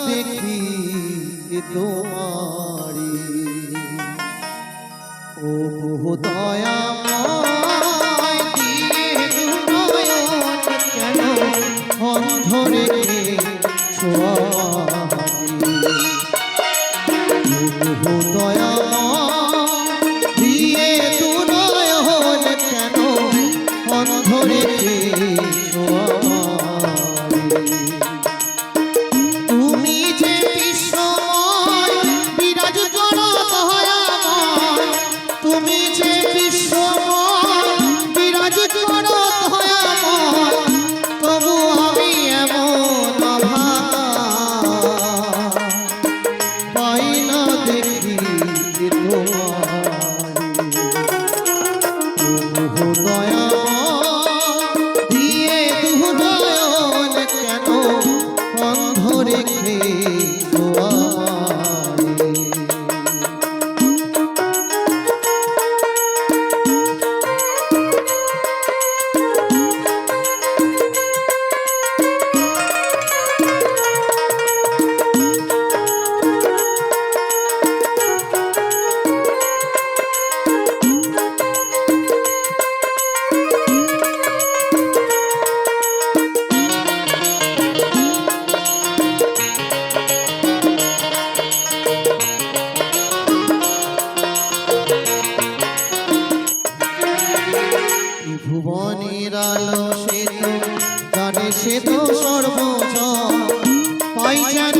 পারি না দেখি তোমারি সে তো সর্বজ পাই যেন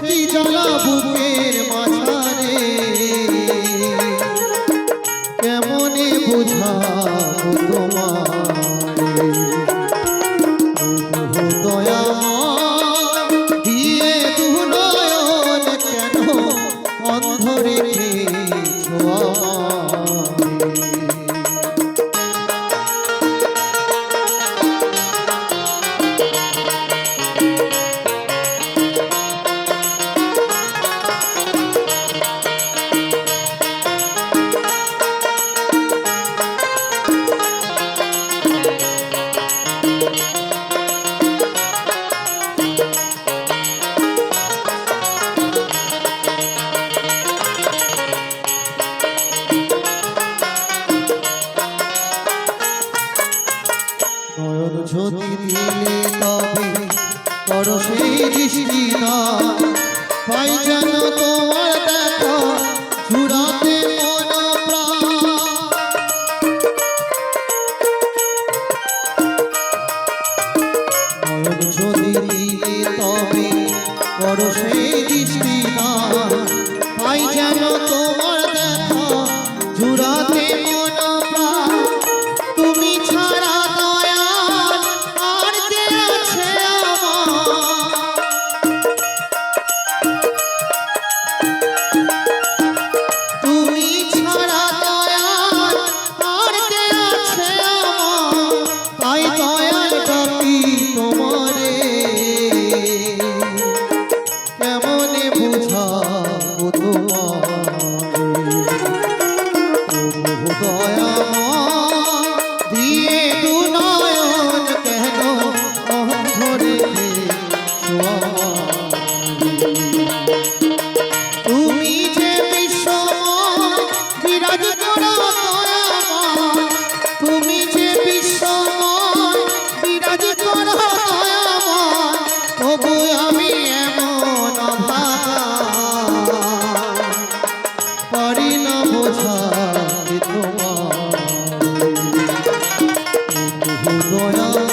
সেটি জ্বালা বুকের মাঝারে। তোমারে? দয়া দিয়ে দুনয়ন কেন অন্ধ যদি দিলে তবে করো পাই যেন তোমার যদি দিলে তবে সেই তবু আমি এমন ভাগা পারি না বোঝাতে তোমার। দিয়ে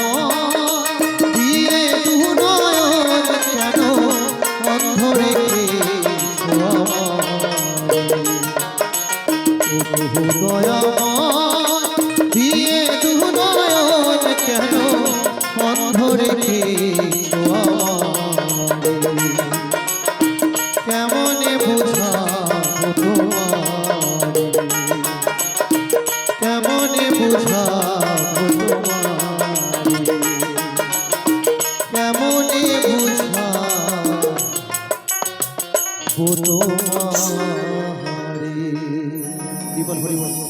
তোমার বিপল হরি বল।